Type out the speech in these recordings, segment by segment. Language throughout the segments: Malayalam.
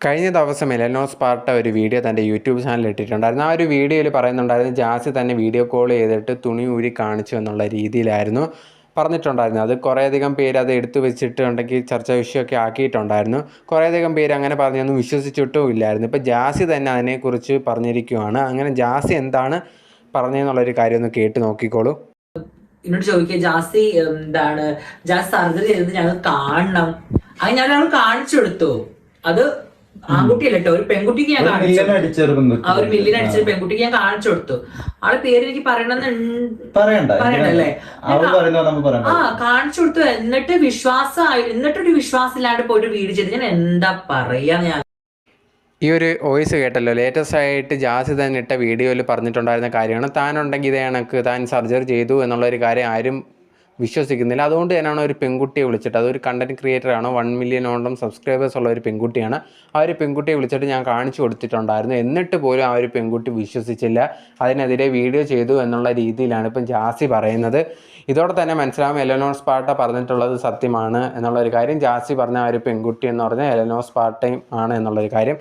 കഴിഞ്ഞ ദിവസം എലനോസ് പാർട്ട ഒരു വീഡിയോ തന്റെ യൂട്യൂബ് ചാനലിൽ ഇട്ടിട്ടുണ്ടായിരുന്നു. ആ ഒരു വീഡിയോയിൽ പറയുന്നുണ്ടായിരുന്നു ജാസി തന്നെ വീഡിയോ കോൾ ചെയ്തിട്ട് തുണി ഊരി കാണിച്ചു എന്നുള്ള രീതിയിലായിരുന്നു പറഞ്ഞിട്ടുണ്ടായിരുന്നു അത് കുറേയധികം പേര് അത് എടുത്തു വെച്ചിട്ടുണ്ടെങ്കിൽ ചർച്ചാ വിഷയമൊക്കെ ആക്കിയിട്ടുണ്ടായിരുന്നു. കുറേയധികം പേര് അങ്ങനെ പറഞ്ഞൊന്നും വിശ്വസിച്ചിട്ടും ഇല്ലായിരുന്നു. ഇപ്പോൾ ജാസി തന്നെ അതിനെക്കുറിച്ച് പറഞ്ഞിരിക്കുവാണ്. അങ്ങനെ ജാസി എന്താണ് പറഞ്ഞതെന്നുള്ളൊരു കാര്യം ഒന്ന് കേട്ട് നോക്കിക്കോളൂ. എന്നോട് ചോദിക്കുക ജാസി എന്താണ്? ജാസി സർജറി ചെയ്തത് ഞങ്ങൾ കാണണം. അത് ഞാൻ കാണിച്ചു കൊടുത്തു. അത് ആൺകുട്ടിയല്ല കേട്ടോ ഒരു പെൺകുട്ടിക്ക് ഞാൻ കാണിച്ചു ആ ഒരു മില്ലിന് അടിച്ച പെൺകുട്ടിക്ക് ഞാൻ കാണിച്ചു കൊടുത്തു. ആളെ പേര് എനിക്ക് പറയണമെന്ന് പറയണ്ട. പറയണ്ടല്ലേ? അവൾ പറയുന്നത് നമ്മൾ പറയണ്ട ആ കാണിച്ചു കൊടുത്തു. എന്നിട്ട് വിശ്വാസമായി എന്നിട്ടൊരു വിശ്വാസം ഇല്ലാണ്ട് പോയിട്ട് വീട് ചെയ്ത്. ഞാൻ എന്താ പറയാ ഞാൻ ഈ ഒരു വോയിസ് കേട്ടല്ലോ. ലേറ്റസ്റ്റ് ആയിട്ട് ജാസി തന്നെ ഇട്ട വീഡിയോയിൽ പറഞ്ഞിട്ടുണ്ടായിരുന്ന കാര്യമാണ്. താനുണ്ടെങ്കിൽ ഇതേ കണക്ക് താൻ സർജറി ചെയ്തു എന്നുള്ളൊരു കാര്യം ആരും വിശ്വസിക്കുന്നില്ല. അതുകൊണ്ട് തന്നെയാണ് ഒരു പെൺകുട്ടിയെ വിളിച്ചിട്ട് അതൊരു കണ്ടന്റ് ക്രിയേറ്ററാണ് വൺ മില്യനോളം സബ്സ്ക്രൈബേഴ്സ് ഉള്ള ഒരു പെൺകുട്ടിയാണ്. ആ ഒരു പെൺകുട്ടിയെ വിളിച്ചിട്ട് ഞാൻ കാണിച്ചു കൊടുത്തിട്ടുണ്ടായിരുന്നു. എന്നിട്ട് പോലും ആ ഒരു പെൺകുട്ടി വിശ്വസിച്ചില്ല. അതിനെതിരെ വീഡിയോ ചെയ്തു എന്നുള്ള രീതിയിലാണ് ഇപ്പം ജാസി പറയുന്നത്. ഇതോടെ തന്നെ മനസ്സിലാവും എലനോസ് സ്പാർട്ട പറഞ്ഞിട്ടുള്ളത് സത്യമാണ് എന്നുള്ളൊരു കാര്യം. ജാസി പറഞ്ഞ ആ ഒരു പെൺകുട്ടി എന്ന് പറഞ്ഞാൽ എലനോസ് സ്പാർട്ടയും ആണ് എന്നുള്ളൊരു കാര്യം.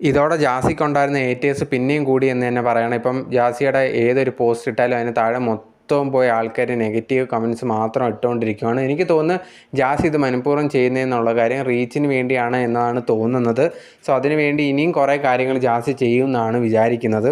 ഇതോടെ ജാസിക്കുണ്ടായിരുന്ന എ ടി എസ് പിന്നെയും കൂടി എന്ന് തന്നെ പറയണം. ഇപ്പം ജാസിയുടെ ഏതൊരു പോസ്റ്റ് ഇട്ടാലും അതിന് താഴെ മൊത്തവും പോയ ആൾക്കാർ നെഗറ്റീവ് കമൻസ് മാത്രം ഇട്ടുകൊണ്ടിരിക്കുകയാണ് എനിക്ക് തോന്നുന്നത് ജാസ് ഇത് മനഃപൂർവം ചെയ്യുന്നതെന്നുള്ള കാര്യം റീച്ചിന് വേണ്ടിയാണ് എന്നാണ് തോന്നുന്നത്. സോ അതിനുവേണ്ടി ഇനിയും കുറേ കാര്യങ്ങൾ ജാസി ചെയ്യുമെന്നാണ് വിചാരിക്കുന്നത്.